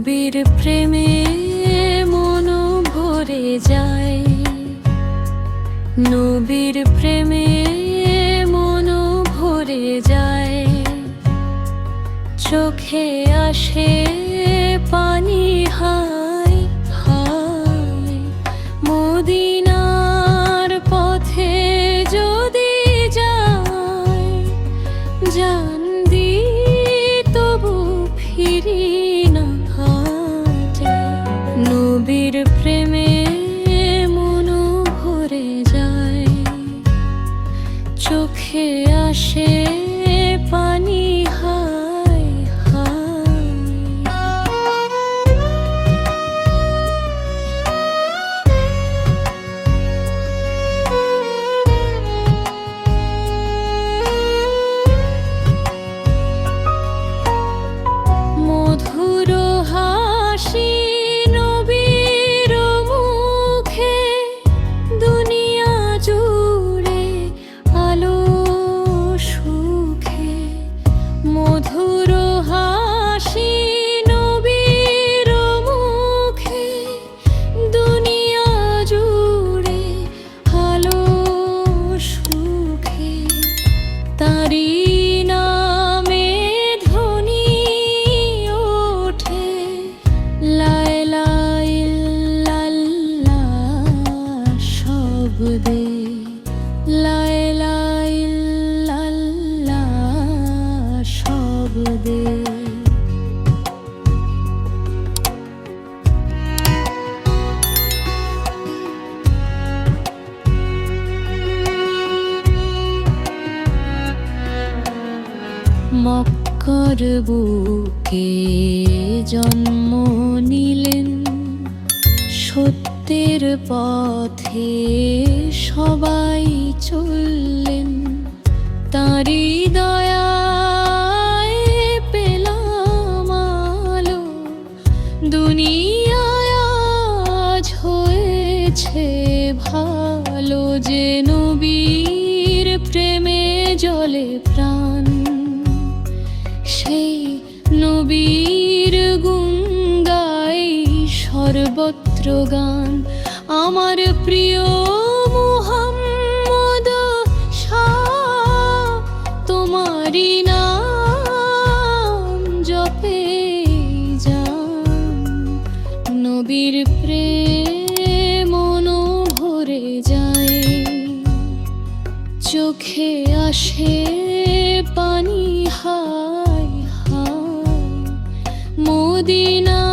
কবির প্রেমে মন ভরে যায়। নবীর প্রেমে মন ভরে যায়। চোখে আসে শব্দে। মক্কর বুকে জন্ম সত্যের পথে সবাই চললেন তারি দয়ায় পেলাম আলো। আজ হয়েছে ভালো, যে নবীর প্রেমে জলে প্রাণ। সেই নবীর গুণ গাই সর্বত্র গান আমার প্রিয় মুহাম্মদ শাহ তোমারি নাম জপে যান। নবীর প্রেম ভরে যায়। চোখে আসে পানি হায় হায়। মদিনার